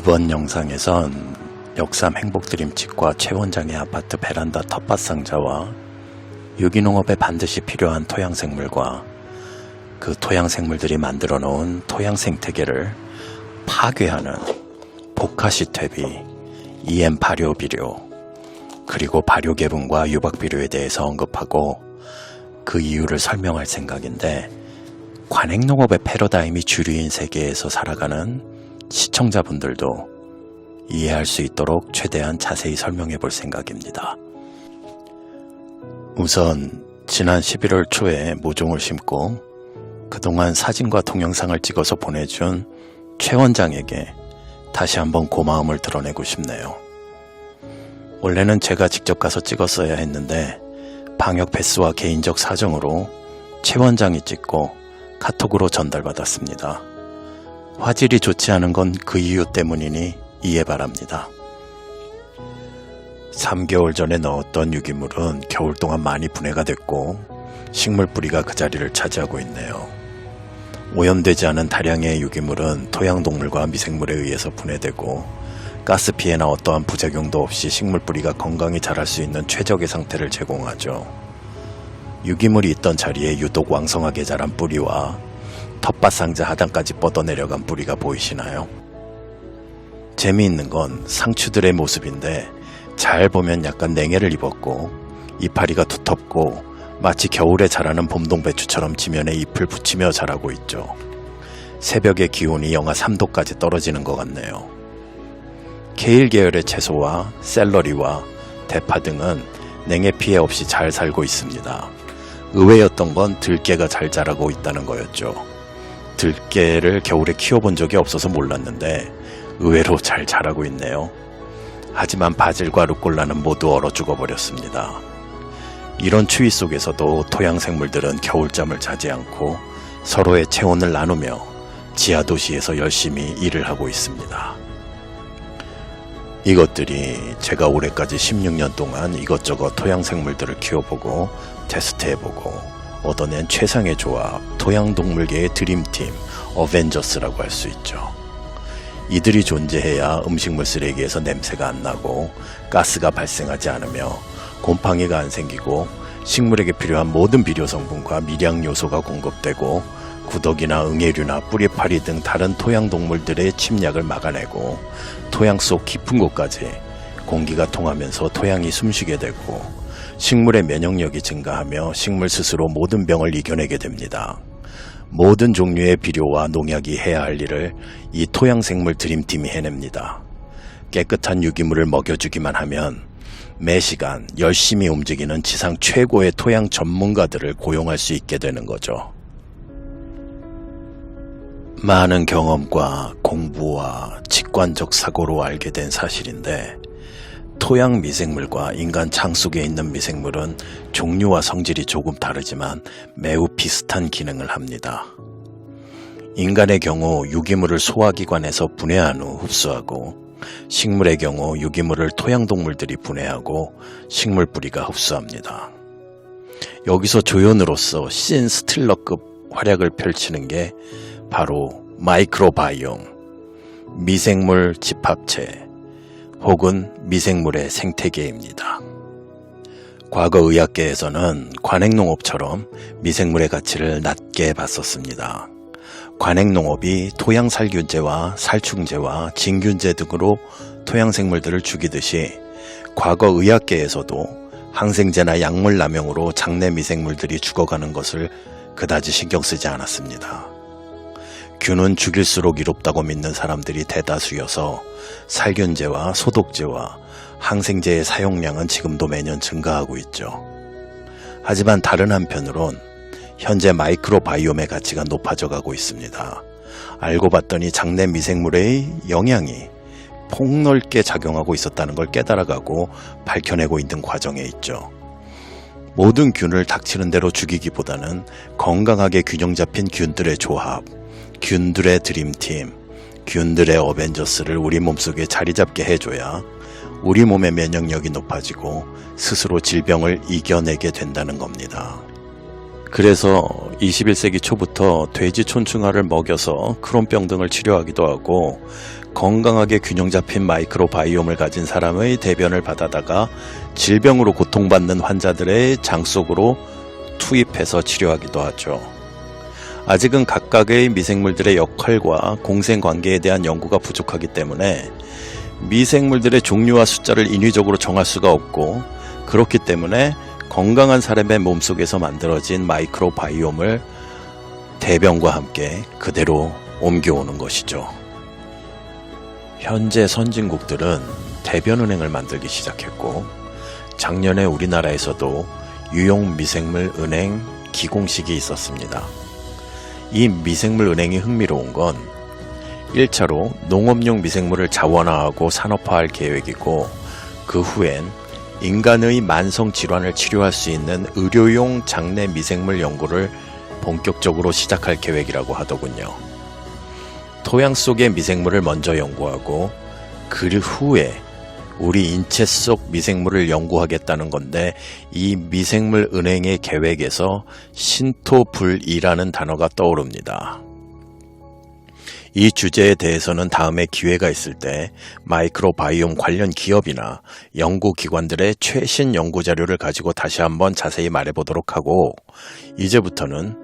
이번 영상에선 역삼 행복드림집과 최 원장의 아파트 베란다 텃밭 상자와 유기농업에 반드시 필요한 토양생물과 그 토양생물들이 만들어 놓은 토양 생태계를 파괴하는 복화시퇴비, EM 발효비료, 그리고 발효개분과 유박비료에 대해서 언급하고 그 이유를 설명할 생각인데 관행농업의 패러다임이 주류인 세계에서 살아가는 시청자분들도 이해할 수 있도록 최대한 자세히 설명해 볼 생각입니다. 우선 지난 11월 초에 모종을 심고 그동안 사진과 동영상을 찍어서 보내준 최 원장에게 다시 한번 고마움을 드러내고 싶네요. 원래는 제가 직접 가서 찍었어야 했는데 방역 패스와 개인적 사정으로 최 원장이 찍고 카톡으로 전달받았습니다. 화질이 좋지 않은 건 그 이유 때문이니 이해 바랍니다. 3개월 전에 넣었던 유기물은 겨울 동안 많이 분해가 됐고 식물 뿌리가 그 자리를 차지하고 있네요. 오염되지 않은 다량의 유기물은 토양동물과 미생물에 의해서 분해되고 가스 피해나 어떠한 부작용도 없이 식물 뿌리가 건강히 자랄 수 있는 최적의 상태를 제공하죠. 유기물이 있던 자리에 유독 왕성하게 자란 뿌리와 텃밭 상자 하단까지 뻗어내려간 뿌리가 보이시나요? 재미있는 건 상추들의 모습인데 잘 보면 약간 냉해를 입었고 이파리가 두텁고 마치 겨울에 자라는 봄동배추처럼 지면에 잎을 붙이며 자라고 있죠. 새벽의 기온이 영하 3도까지 떨어지는 것 같네요. 케일 계열의 채소와 샐러리와 대파 등은 냉해 피해 없이 잘 살고 있습니다. 의외였던 건 들깨가 잘 자라고 있다는 거였죠. 들깨를 겨울에 키워본 적이 없어서 몰랐는데 의외로 잘 자라고 있네요. 하지만 바질과 루꼴라는 모두 얼어 죽어버렸습니다. 이런 추위 속에서도 토양 생물들은 겨울잠을 자지 않고 서로의 체온을 나누며 지하 도시에서 열심히 일을 하고 있습니다. 이것들이 제가 올해까지 16년 동안 이것저것 토양 생물들을 키워보고 테스트해보고 얻어낸 최상의 조합, 토양 동물계의 드림팀, 어벤져스라고 할 수 있죠. 이들이 존재해야 음식물 쓰레기에서 냄새가 안 나고 가스가 발생하지 않으며 곰팡이가 안 생기고 식물에게 필요한 모든 비료 성분과 미량 요소가 공급되고 구덕이나 응애류나 뿌리파리 등 다른 토양 동물들의 침략을 막아내고 토양 속 깊은 곳까지 공기가 통하면서 토양이 숨쉬게 되고 식물의 면역력이 증가하며 식물 스스로 모든 병을 이겨내게 됩니다. 모든 종류의 비료와 농약이 해야 할 일을 이 토양 생물 드림팀이 해냅니다. 깨끗한 유기물을 먹여주기만 하면 매 시간 열심히 움직이는 지상 최고의 토양 전문가들을 고용할 수 있게 되는 거죠. 많은 경험과 공부와 직관적 사고로 알게 된 사실인데 토양 미생물과 인간 장 속에 있는 미생물은 종류와 성질이 조금 다르지만 매우 비슷한 기능을 합니다. 인간의 경우 유기물을 소화기관에서 분해한 후 흡수하고 식물의 경우 유기물을 토양동물들이 분해하고 식물 뿌리가 흡수합니다. 여기서 조연으로서 신 스틸러급 활약을 펼치는 게 바로 마이크로바이옴, 미생물 집합체, 혹은 미생물의 생태계입니다. 과거 의학계에서는 관행농업처럼 미생물의 가치를 낮게 봤었습니다. 관행농업이 토양살균제와 살충제와 진균제 등으로 토양생물들을 죽이듯이 과거 의학계에서도 항생제나 약물 남용으로 장내 미생물들이 죽어가는 것을 그다지 신경 쓰지 않았습니다. 균은 죽일수록 이롭다고 믿는 사람들이 대다수여서 살균제와 소독제와 항생제의 사용량은 지금도 매년 증가하고 있죠. 하지만 다른 한편으론 현재 마이크로바이옴의 가치가 높아져 가고 있습니다. 알고 봤더니 장내 미생물의 영향이 폭넓게 작용하고 있었다는 걸 깨달아가고 밝혀내고 있는 과정에 있죠. 모든 균을 닥치는 대로 죽이기보다는 건강하게 균형 잡힌 균들의 조합, 균들의 드림팀, 균들의 어벤져스를 우리 몸속에 자리 잡게 해줘야 우리 몸의 면역력이 높아지고 스스로 질병을 이겨내게 된다는 겁니다. 그래서 21세기 초부터 돼지 촌충화를 먹여서 크론병 등을 치료하기도 하고 건강하게 균형 잡힌 마이크로바이옴을 가진 사람의 대변을 받아다가 질병으로 고통받는 환자들의 장 속으로 투입해서 치료하기도 하죠. 아직은 각각의 미생물들의 역할과 공생 관계에 대한 연구가 부족하기 때문에 미생물들의 종류와 숫자를 인위적으로 정할 수가 없고 그렇기 때문에 건강한 사람의 몸속에서 만들어진 마이크로바이옴을 대변과 함께 그대로 옮겨오는 것이죠. 현재 선진국들은 대변은행을 만들기 시작했고 작년에 우리나라에서도 유용 미생물 은행 기공식이 있었습니다. 이 미생물 은행이 흥미로운 건 1차로 농업용 미생물을 자원화하고 산업화할 계획이고 그 후엔 인간의 만성 질환을 치료할 수 있는 의료용 장내 미생물 연구를 본격적으로 시작할 계획이라고 하더군요. 토양 속의 미생물을 먼저 연구하고 그 후에 우리 인체 속 미생물을 연구하겠다는 건데 이 미생물 은행의 계획에서 신토불이라는 단어가 떠오릅니다. 이 주제에 대해서는 다음에 기회가 있을 때 마이크로바이옴 관련 기업이나 연구기관들의 최신 연구 자료를 가지고 다시 한번 자세히 말해보도록 하고 이제부터는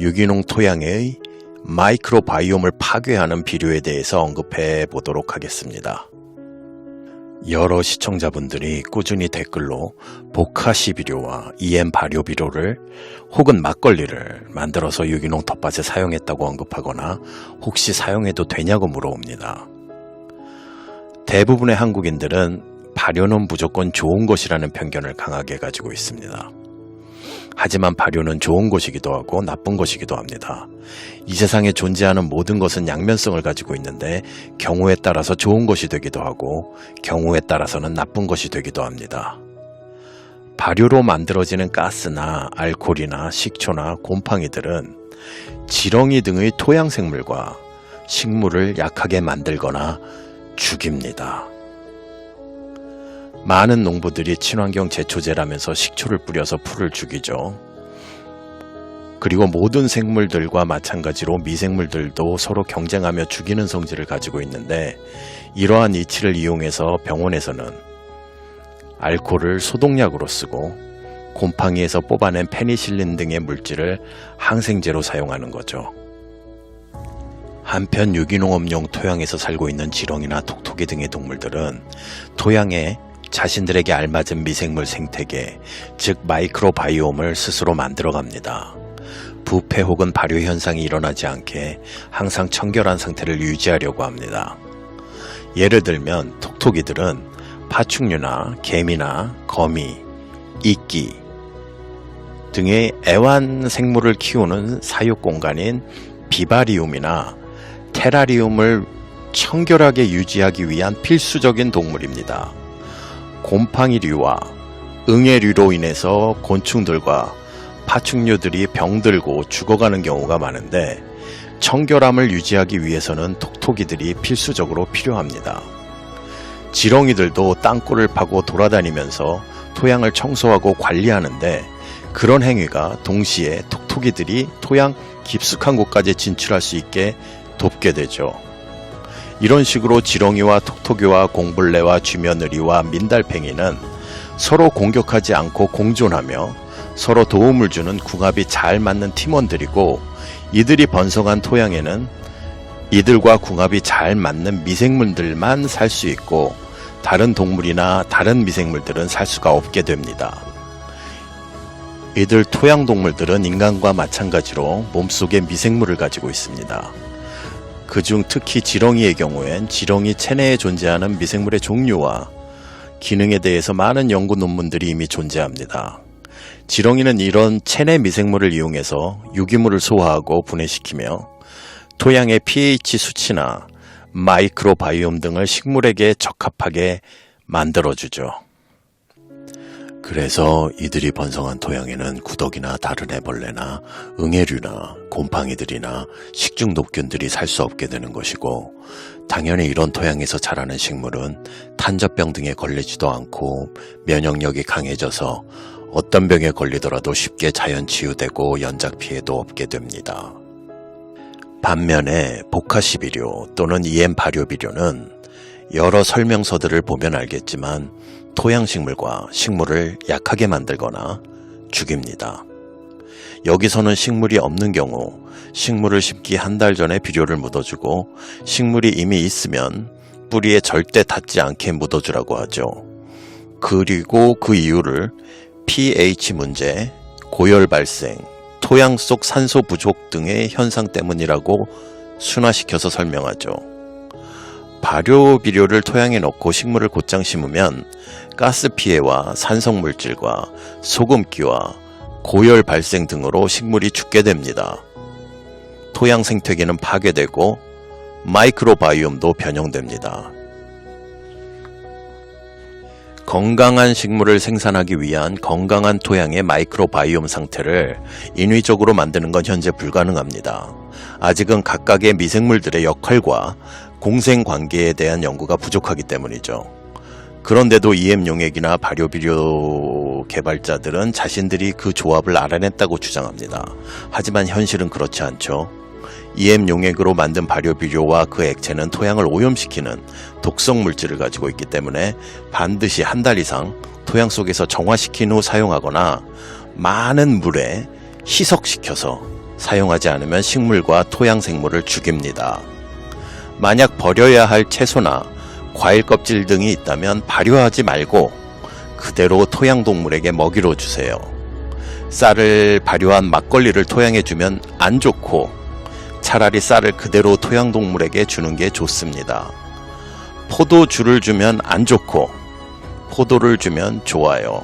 유기농 토양의 마이크로바이옴을 파괴하는 비료에 대해서 언급해 보도록 하겠습니다. 여러 시청자분들이 꾸준히 댓글로 보카시 비료와 EM 발효 비료를 혹은 막걸리를 만들어서 유기농 텃밭에 사용했다고 언급하거나 혹시 사용해도 되냐고 물어옵니다. 대부분의 한국인들은 발효는 무조건 좋은 것이라는 편견을 강하게 가지고 있습니다. 하지만 발효는 좋은 것이기도 하고 나쁜 것이기도 합니다. 이 세상에 존재하는 모든 것은 양면성을 가지고 있는데 경우에 따라서 좋은 것이 되기도 하고 경우에 따라서는 나쁜 것이 되기도 합니다. 발효로 만들어지는 가스나 알코올이나 식초나 곰팡이들은 지렁이 등의 토양 생물과 식물을 약하게 만들거나 죽입니다. 많은 농부들이 친환경 제초제라면서 식초를 뿌려서 풀을 죽이죠. 그리고 모든 생물들과 마찬가지로 미생물들도 서로 경쟁하며 죽이는 성질을 가지고 있는데 이러한 이치를 이용해서 병원에서는 알코올을 소독약으로 쓰고 곰팡이에서 뽑아낸 페니실린 등의 물질을 항생제로 사용하는 거죠. 한편 유기농업용 토양에서 살고 있는 지렁이나 톡톡이 등의 동물들은 토양에 자신들에게 알맞은 미생물 생태계, 즉 마이크로바이옴을 스스로 만들어갑니다. 부패 혹은 발효 현상이 일어나지 않게 항상 청결한 상태를 유지하려고 합니다. 예를 들면 톡톡이들은 파충류나 개미나 거미, 이끼 등의 애완 생물을 키우는 사육 공간인 비바리움이나 테라리움을 청결하게 유지하기 위한 필수적인 동물입니다. 곰팡이류와 응애류로 인해서 곤충들과 파충류들이 병들고 죽어가는 경우가 많은데 청결함을 유지하기 위해서는 톡톡이들이 필수적으로 필요합니다. 지렁이들도 땅굴을 파고 돌아다니면서 토양을 청소하고 관리하는데 그런 행위가 동시에 톡톡이들이 토양 깊숙한 곳까지 진출할 수 있게 돕게 되죠. 이런 식으로 지렁이와 톡톡이와 공벌레와 쥐며느리와 민달팽이는 서로 공격하지 않고 공존하며 서로 도움을 주는 궁합이 잘 맞는 팀원들이고 이들이 번성한 토양에는 이들과 궁합이 잘 맞는 미생물들만 살 수 있고 다른 동물이나 다른 미생물들은 살 수가 없게 됩니다. 이들 토양 동물들은 인간과 마찬가지로 몸속에 미생물을 가지고 있습니다. 그중 특히 지렁이의 경우엔 지렁이 체내에 존재하는 미생물의 종류와 기능에 대해서 많은 연구 논문들이 이미 존재합니다. 지렁이는 이런 체내 미생물을 이용해서 유기물을 소화하고 분해시키며 토양의 pH 수치나 마이크로바이옴 등을 식물에게 적합하게 만들어주죠. 그래서 이들이 번성한 토양에는 구덕이나 다른 애벌레나 응애류나 곰팡이들이나 식중독균들이 살 수 없게 되는 것이고 당연히 이런 토양에서 자라는 식물은 탄저병 등에 걸리지도 않고 면역력이 강해져서 어떤 병에 걸리더라도 쉽게 자연 치유되고 연작 피해도 없게 됩니다. 반면에 보카시 비료 또는 EM 발효 비료는 여러 설명서들을 보면 알겠지만 토양식물과 식물을 약하게 만들거나 죽입니다. 여기서는 식물이 없는 경우 식물을 심기 한 달 전에 비료를 묻어주고 식물이 이미 있으면 뿌리에 절대 닿지 않게 묻어주라고 하죠. 그리고 그 이유를 pH 문제, 고열 발생, 토양 속 산소 부족 등의 현상 때문이라고 순화시켜서 설명하죠. 발효 비료를 토양에 넣고 식물을 곧장 심으면 가스 피해와 산성 물질과 소금기와 고열 발생 등으로 식물이 죽게 됩니다. 토양 생태계는 파괴되고 마이크로바이옴도 변형됩니다. 건강한 식물을 생산하기 위한 건강한 토양의 마이크로바이옴 상태를 인위적으로 만드는 건 현재 불가능합니다. 아직은 각각의 미생물들의 역할과 공생 관계에 대한 연구가 부족하기 때문이죠. 그런데도 EM 용액이나 발효비료 개발자들은 자신들이 그 조합을 알아냈다고 주장합니다. 하지만 현실은 그렇지 않죠. EM 용액으로 만든 발효비료와 그 액체는 토양을 오염시키는 독성 물질을 가지고 있기 때문에 반드시 한 달 이상 토양 속에서 정화시킨 후 사용하거나 많은 물에 희석시켜서 사용하지 않으면 식물과 토양 생물을 죽입니다. 만약 버려야 할 채소나 과일 껍질 등이 있다면 발효하지 말고 그대로 토양 동물에게 먹이로 주세요. 쌀을 발효한 막걸리를 토양에 주면 안 좋고 차라리 쌀을 그대로 토양 동물에게 주는 게 좋습니다. 포도주를 주면 안 좋고 포도를 주면 좋아요.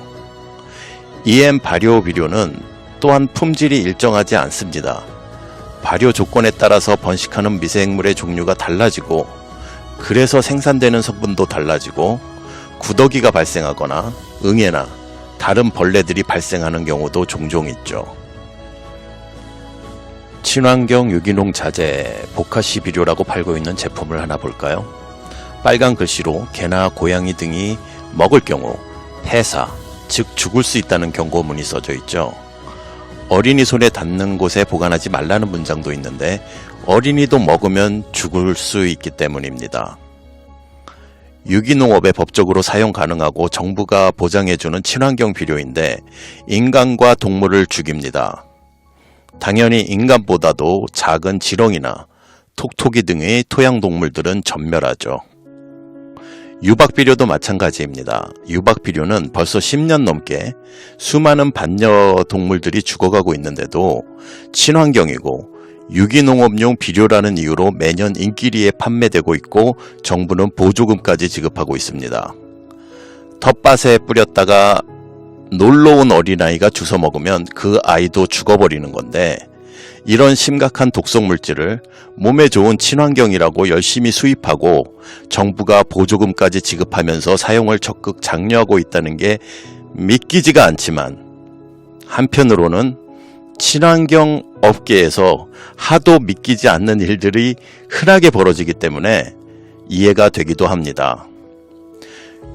EM 발효 비료는 또한 품질이 일정하지 않습니다. 발효 조건에 따라서 번식하는 미생물의 종류가 달라지고 그래서 생산되는 성분도 달라지고 구더기가 발생하거나 응애나 다른 벌레들이 발생하는 경우도 종종 있죠. 친환경 유기농 자재 보카시 비료라고 팔고 있는 제품을 하나 볼까요? 빨간 글씨로 개나 고양이 등이 먹을 경우 폐사, 즉 죽을 수 있다는 경고문이 써져 있죠. 어린이 손에 닿는 곳에 보관하지 말라는 문장도 있는데 어린이도 먹으면 죽을 수 있기 때문입니다. 유기농업에 법적으로 사용 가능하고 정부가 보장해주는 친환경 비료인데 인간과 동물을 죽입니다. 당연히 인간보다도 작은 지렁이나 톡톡이 등의 토양 동물들은 전멸하죠. 유박 비료도 마찬가지입니다. 유박 비료는 벌써 10년 넘게 수많은 반려 동물들이 죽어가고 있는데도 친환경이고 유기농업용 비료라는 이유로 매년 인기리에 판매되고 있고 정부는 보조금까지 지급하고 있습니다. 텃밭에 뿌렸다가 놀러 온 어린아이가 주워 먹으면 그 아이도 죽어버리는 건데 이런 심각한 독성 물질을 몸에 좋은 친환경이라고 열심히 수입하고 정부가 보조금까지 지급하면서 사용을 적극 장려하고 있다는 게 믿기지가 않지만 한편으로는 친환경 업계에서 하도 믿기지 않는 일들이 흔하게 벌어지기 때문에 이해가 되기도 합니다.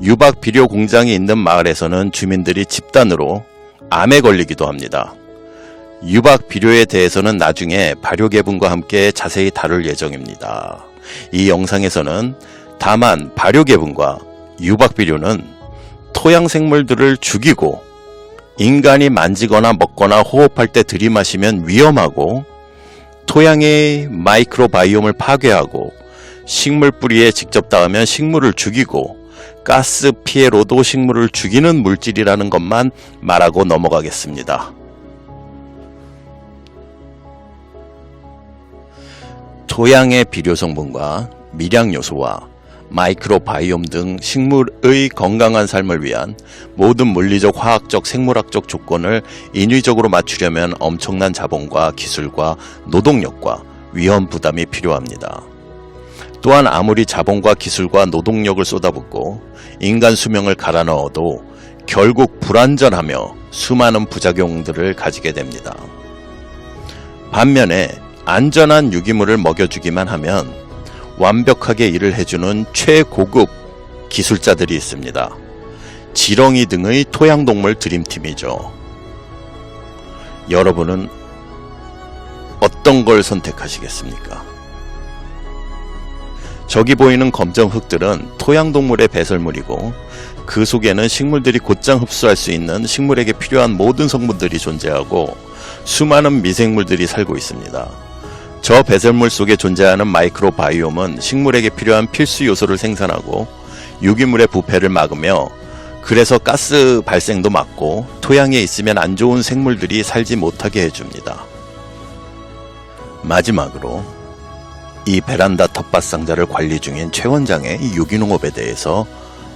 유박 비료 공장이 있는 마을에서는 주민들이 집단으로 암에 걸리기도 합니다. 유박 비료에 대해서는 나중에 발효 개분과 함께 자세히 다룰 예정입니다. 이 영상에서는 다만 발효 개분과 유박 비료는 토양 생물들을 죽이고 인간이 만지거나 먹거나 호흡할 때 들이마시면 위험하고 토양의 마이크로바이옴을 파괴하고 식물 뿌리에 직접 닿으면 식물을 죽이고 가스 피해로도 식물을 죽이는 물질이라는 것만 말하고 넘어가겠습니다. 토양의 비료 성분과 미량 요소와 마이크로바이옴 등 식물의 건강한 삶을 위한 모든 물리적, 화학적, 생물학적 조건을 인위적으로 맞추려면 엄청난 자본과 기술과 노동력과 위험 부담이 필요합니다. 또한 아무리 자본과 기술과 노동력을 쏟아붓고 인간 수명을 갈아 넣어도 결국 불완전하며 수많은 부작용들을 가지게 됩니다. 반면에 안전한 유기물을 먹여주기만 하면 완벽하게 일을 해주는 최고급 기술자들이 있습니다. 지렁이 등의 토양동물 드림팀이죠. 여러분은 어떤 걸 선택하시겠습니까? 저기 보이는 검정 흙들은 토양동물의 배설물이고 그 속에는 식물들이 곧장 흡수할 수 있는 식물에게 필요한 모든 성분들이 존재하고 수많은 미생물들이 살고 있습니다. 저 배설물 속에 존재하는 마이크로바이옴은 식물에게 필요한 필수 요소를 생산하고 유기물의 부패를 막으며 그래서 가스 발생도 막고 토양에 있으면 안 좋은 생물들이 살지 못하게 해줍니다. 마지막으로 이 베란다 텃밭 상자를 관리 중인 최 원장의 유기농업에 대해서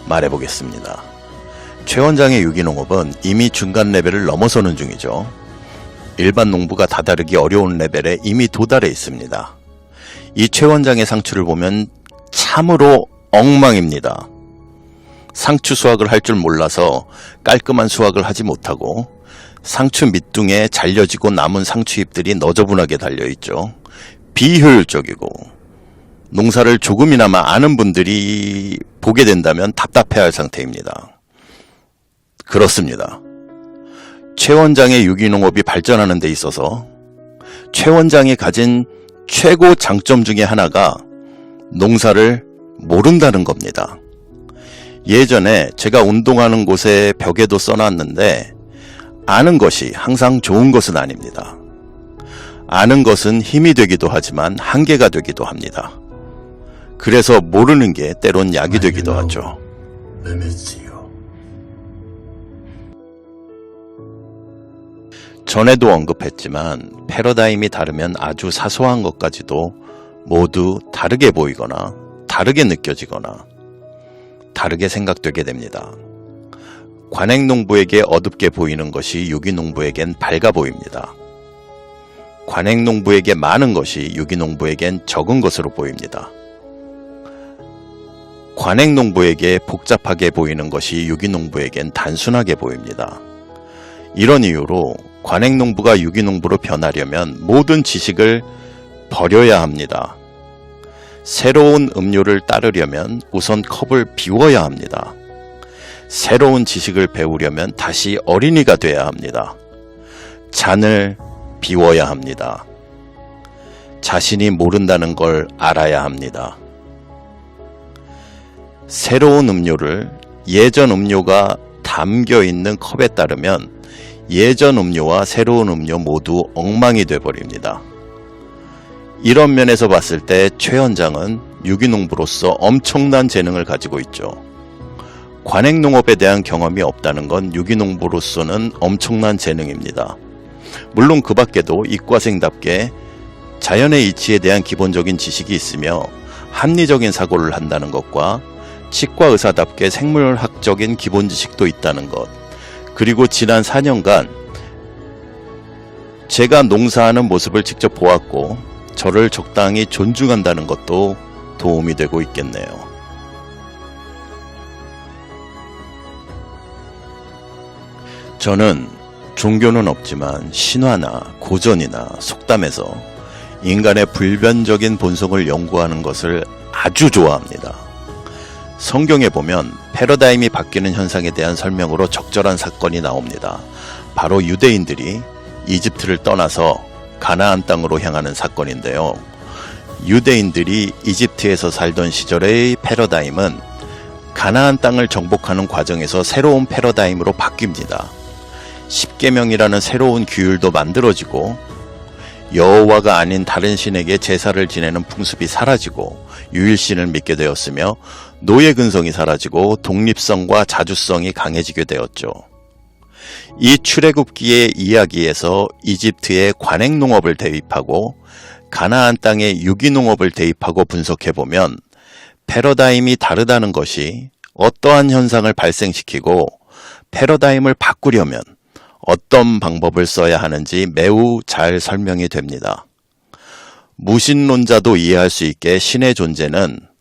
말해보겠습니다. 최 원장의 유기농업은 이미 중간 레벨을 넘어서는 중이죠. 일반 농부가 다다르기 어려운 레벨에 이미 도달해 있습니다. 이 최 원장의 상추를 보면 참으로 엉망입니다. 상추 수확을 할 줄 몰라서 깔끔한 수확을 하지 못하고 상추 밑둥에 잘려지고 남은 상추 잎들이 너저분하게 달려있죠. 비효율적이고 농사를 조금이나마 아는 분들이 보게 된다면 답답해할 상태입니다. 그렇습니다. 최 원장의 유기농업이 발전하는 데 있어서 최 원장이 가진 최고 장점 중에 하나가 농사를 모른다는 겁니다. 예전에 제가 운동하는 곳에 벽에도 써놨는데 아는 것이 항상 좋은 것은 아닙니다. 아는 것은 힘이 되기도 하지만 한계가 되기도 합니다. 그래서 모르는 게 때론 약이 되기도 하죠. 전에도 언급했지만 패러다임이 다르면 아주 사소한 것까지도 모두 다르게 보이거나 다르게 느껴지거나 다르게 생각되게 됩니다. 관행 농부에게 어둡게 보이는 것이 유기 농부에겐 밝아 보입니다. 관행 농부에게 많은 것이 유기 농부에겐 적은 것으로 보입니다. 관행 농부에게 복잡하게 보이는 것이 유기 농부에겐 단순하게 보입니다. 이런 이유로 관행농부가 유기농부로 변하려면 모든 지식을 버려야 합니다. 새로운 음료를 따르려면 우선 컵을 비워야 합니다. 새로운 지식을 배우려면 다시 어린이가 돼야 합니다. 잔을 비워야 합니다. 자신이 모른다는 걸 알아야 합니다. 새로운 음료를 예전 음료가 담겨 있는 컵에 따르면 예전 음료와 새로운 음료 모두 엉망이 돼버립니다. 이런 면에서 봤을 때 최원장은 유기농부로서 엄청난 재능을 가지고 있죠. 관행농업에 대한 경험이 없다는 건 유기농부로서는 엄청난 재능입니다. 물론 그 밖에도 이과생답게 자연의 이치에 대한 기본적인 지식이 있으며 합리적인 사고를 한다는 것과 치과 의사답게 생물학적인 기본 지식도 있다는 것, 그리고 지난 4년간 제가 농사하는 모습을 직접 보았고 저를 적당히 존중한다는 것도 도움이 되고 있겠네요. 저는 종교는 없지만 신화나 고전이나 속담에서 인간의 불변적인 본성을 연구하는 것을 아주 좋아합니다. 성경에 보면 패러다임이 바뀌는 현상에 대한 설명으로 적절한 사건이 나옵니다. 바로 유대인들이 이집트를 떠나서 가나안 땅으로 향하는 사건인데요. 유대인들이 이집트에서 살던 시절의 패러다임은 가나안 땅을 정복하는 과정에서 새로운 패러다임으로 바뀝니다. 십계명이라는 새로운 규율도 만들어지고 여호와가 아닌 다른 신에게 제사를 지내는 풍습이 사라지고 유일신을 믿게 되었으며 노예 근성이 사라지고 독립성과 자주성이 강해지게 되었죠. 이 출애굽기의 이야기에서 이집트의 관행 농업을 대입하고 가나안 땅의 유기농업을 대입하고 분석해 보면 패러다임이 다르다는 것이 어떠한 현상을 발생시키고 패러다임을 바꾸려면 어떤 방법을 써야 하는지 매우 잘 설명이 됩니다. 무신론자도 이해할 수 있게 신의 존재는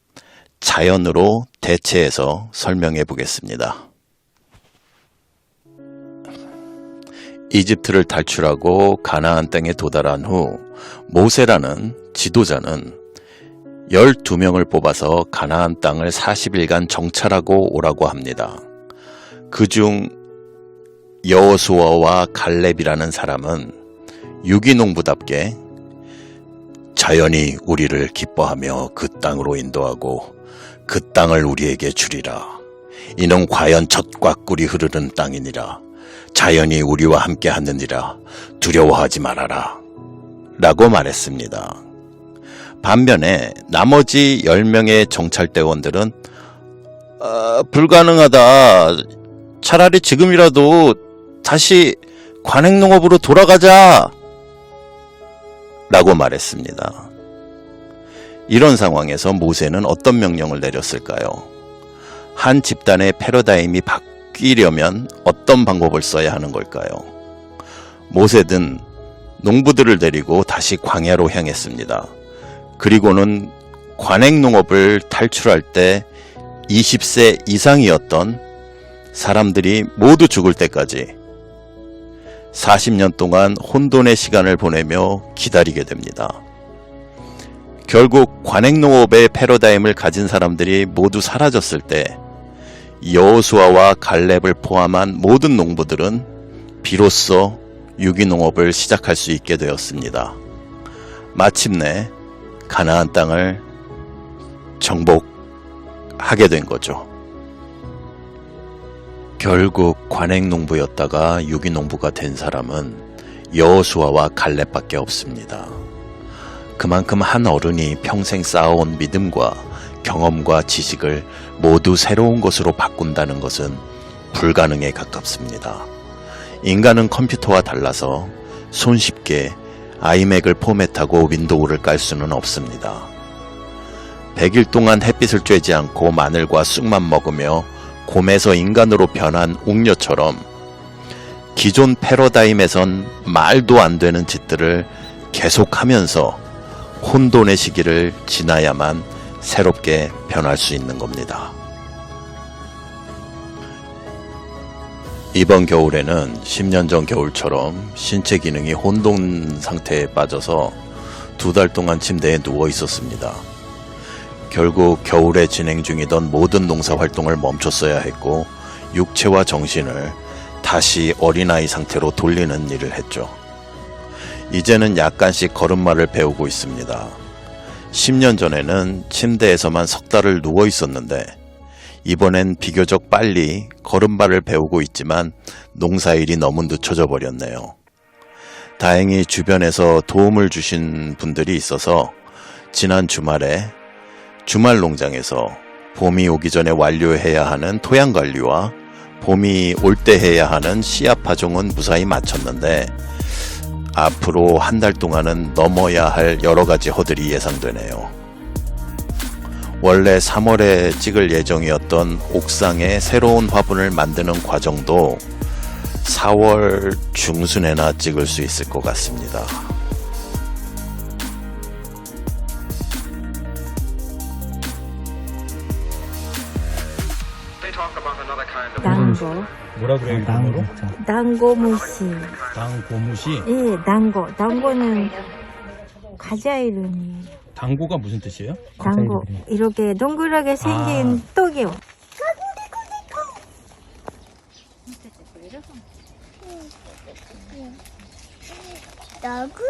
자연으로 대체해서 설명해 보겠습니다. 이집트를 탈출하고 가나안 땅에 도달한 후 모세라는 지도자는 12명을 뽑아서 가나안 땅을 40일간 정찰하고 오라고 합니다. 그중 여호수아와 갈렙이라는 사람은 유기농부답게 자연이 우리를 기뻐하며 그 땅으로 인도하고 그 땅을 우리에게 주리라. 이는 과연 젖과 꿀이 흐르는 땅이니라. 자연이 우리와 함께 하느니라. 두려워하지 말아라. 라고 말했습니다. 반면에 나머지 10명의 정찰대원들은 아, 불가능하다. 차라리 지금이라도 다시 관행농업으로 돌아가자. 라고 말했습니다. 이런 상황에서 모세는 어떤 명령을 내렸을까요? 한 집단의 패러다임이 바뀌려면 어떤 방법을 써야 하는 걸까요? 모세는 농부들을 데리고 다시 광야로 향했습니다. 그리고는 관행 농업을 탈출할 때 20세 이상이었던 사람들이 모두 죽을 때까지 40년 동안 혼돈의 시간을 보내며 기다리게 됩니다. 결국 관행농업의 패러다임을 가진 사람들이 모두 사라졌을 때 여호수아와 갈렙을 포함한 모든 농부들은 비로소 유기농업을 시작할 수 있게 되었습니다. 마침내 가나안 땅을 정복하게 된 거죠. 결국 관행농부였다가 유기농부가 된 사람은 여호수아와 갈렙밖에 없습니다. 그만큼 한 어른이 평생 쌓아온 믿음과 경험과 지식을 모두 새로운 것으로 바꾼다는 것은 불가능에 가깝습니다. 인간은 컴퓨터와 달라서 손쉽게 아이맥을 포맷하고 윈도우를 깔 수는 없습니다. 100일 동안 햇빛을 쬐지 않고 마늘과 쑥만 먹으며 곰에서 인간으로 변한 웅녀처럼 기존 패러다임에선 말도 안 되는 짓들을 계속하면서 혼돈의 시기를 지나야만 새롭게 변할 수 있는 겁니다. 이번 겨울에는 10년 전 겨울처럼 신체 기능이 혼돈 상태에 빠져서 두 달 동안 침대에 누워 있었습니다. 결국 겨울에 진행 중이던 모든 농사 활동을 멈췄어야 했고 육체와 정신을 다시 어린아이 상태로 돌리는 일을 했죠. 이제는 약간씩 걸음마를 배우고 있습니다. 10년 전에는 침대에서만 석 달을 누워 있었는데 이번엔 비교적 빨리 걸음발을 배우고 있지만 농사일이 너무 늦춰져 버렸네요. 다행히 주변에서 도움을 주신 분들이 있어서 지난 주말에 주말 농장에서 봄이 오기 전에 완료해야 하는 토양 관리와 봄이 올 때 해야 하는 씨앗 파종은 무사히 마쳤는데 앞으로 한 달 동안은 넘어야 할 여러 가지 허들이 예상되네요. 원래 3월에 찍을 예정이었던 옥상에 새로운 화분을 만드는 과정도 4월 중순에나 찍을 수 있을 것 같습니다. 단고, 뭐라 그래요 일본어로? 단고 무시. 당고무시 예, 단고. 단고는 과자 이름이에요. 당고가 무슨 뜻이에요? 단고. 이렇게 동그랗게 생긴 떡이요. 너구